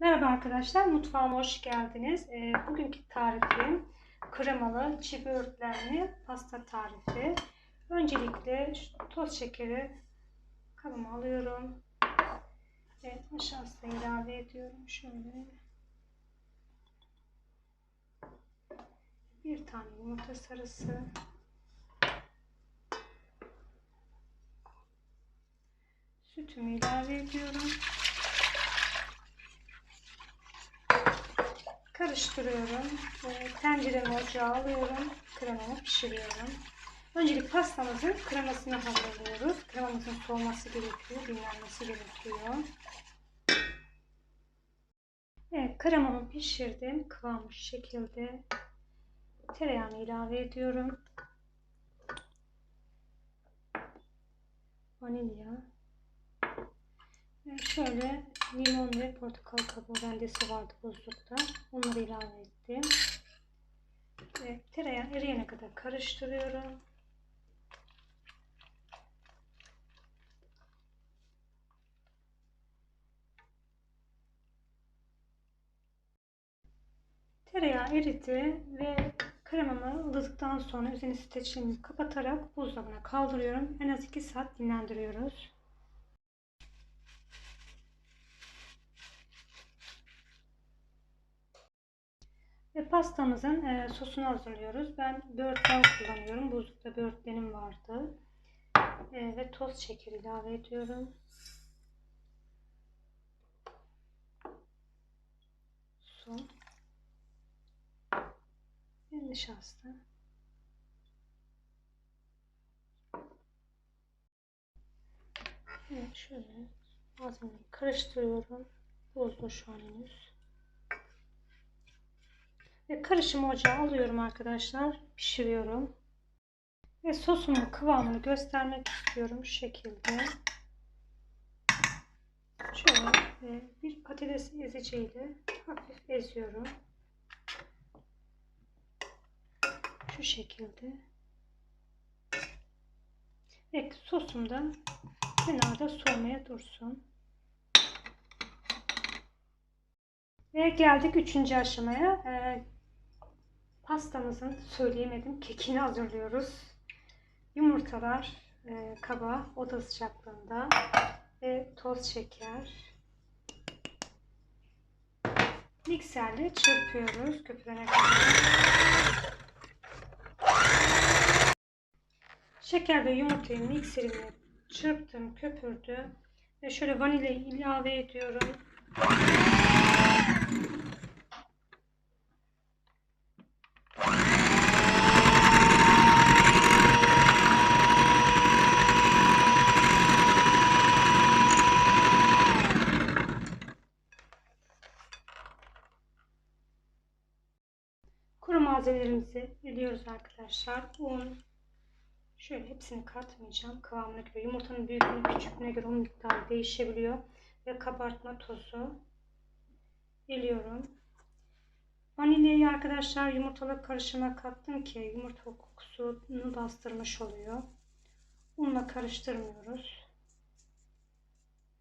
Merhaba arkadaşlar, mutfağıma hoş geldiniz. Ee, bugünkü tarifim kremalı çiğ böğürtlenli pasta tarifi. Öncelikle toz şekeri kabıma alıyorum. Ve nişasta ilave ediyorum. Şöyle bir tane yumurta sarısı. Sütümü ilave ediyorum. Karıştırıyorum. Ee, Tenceremi ocağa alıyorum. Kremamı pişiriyorum. Öncelik pastamızın kremasını hazırlıyoruz. Kremamızın soğuması gerekiyor. Dinlenmesi gerekiyor. Evet, kremamı pişirdim. Kıvamı şu şekilde. Tereyağını ilave ediyorum. Vanilya. Şöyle limon ve portakal kabuğu rendesi vardı buzlukta. Onları ilave ettim. Ve tereyağı eriyene kadar karıştırıyorum. Tereyağı eridi ve kremamı ılıdıktan sonra üzerine streçlerimi kapatarak buzdolabına kaldırıyorum. En az 2 saat dinlendiriyoruz. Ve pastamızın e, sosunu hazırlıyoruz. Ben böğürtlen kullanıyorum. Buzlukta böğürtlenim vardı. E, ve toz şeker ilave ediyorum. Su. Ve nişasta. Evet şöyle malzemeyi karıştırıyorum. Buzlu şu an henüz. Ve karışımı ocağa alıyorum arkadaşlar. Pişiriyorum. Ve sosumun kıvamını göstermek istiyorum. Şu şekilde. Şöyle e, bir patates eziciyle hafif eziyorum. Şu şekilde. Ve sosum da kenarda soğumaya dursun. Ve geldik üçüncü aşamaya. Ee, pastamızın söyleyemedim kekini hazırlıyoruz. Yumurtalar e, kaba oda sıcaklığında ve toz şeker. Mikserle çırpıyoruz köpürene kadar. Şeker ve yumurtayı mikserimle çırptım, köpürdü ve şöyle vanilya ilave ediyorum. Kuru malzemelerimizi ediyoruz arkadaşlar. Un, şöyle hepsini katmayacağım. Kıvamına göre yumurtanın büyüklüğüne küçüklüğüne göre un miktarı değişebiliyor. Ve kabartma tozu eliyorum. Vanilyayı arkadaşlar yumurtalı karışıma kattım ki yumurta kokusunu bastırmış oluyor. Unla karıştırmıyoruz.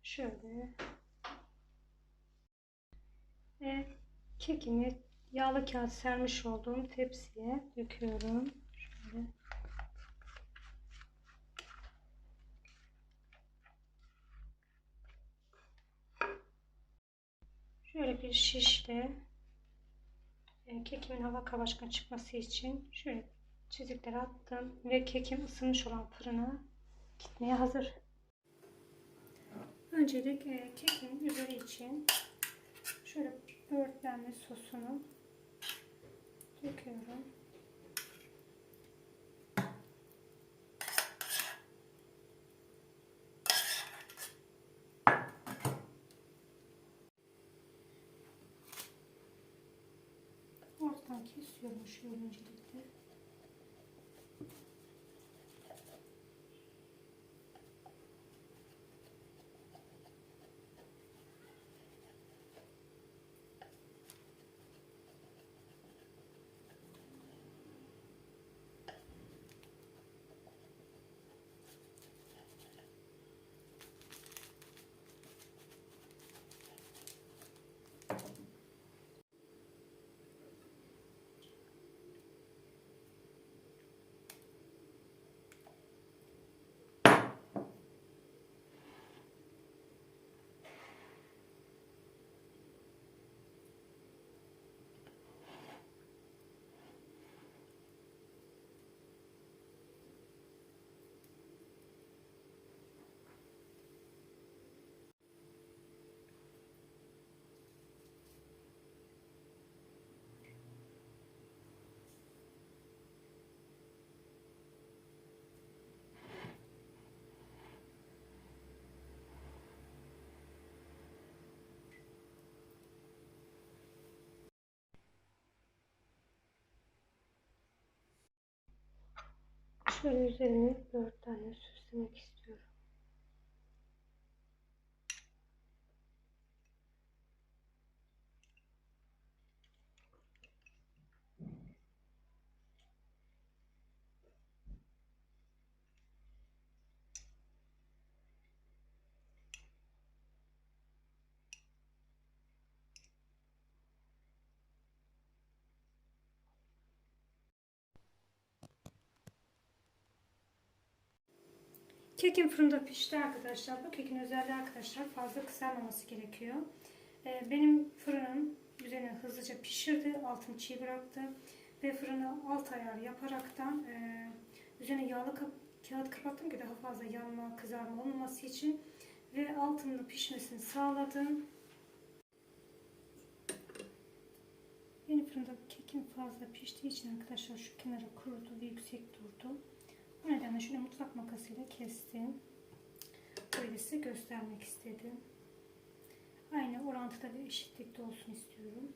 Şöyle. Ve kekimi yağlı kağıt sermiş olduğum tepsiye döküyorum. Şöyle. Şöyle bir şişle e, kekimin hava kabaşkan çıkması için şöyle çizikler attım ve kekim ısınmış olan fırına gitmeye hazır. Öncelik e, kekin üzeri için şöyle böğürtlenli sosunu döküyorum. Ortadan kesiyorum şöyle öncelikle. Şöyle üzerine böğürtlenle süslemek istiyorum. Kekim fırında pişti arkadaşlar. Bu kekin özelliği arkadaşlar fazla kızarmaması gerekiyor. Ee, Benim fırınım üzerine hızlıca pişirdi. Altını çiğ bıraktı. Ve fırını alt ayar yaparaktan e, üzerine yağlı kap kağıt kapattım ki daha fazla yanma, kızarma olmaması için. Ve altının pişmesini sağladım. Benim fırında kekim fazla piştiği için arkadaşlar şu kenara kurudu ve yüksek durdu. Nedenle şöyle mutfak makasıyla kestim. Böyle göstermek istedim. Aynı orantıda ve eşitlikte olsun istiyorum.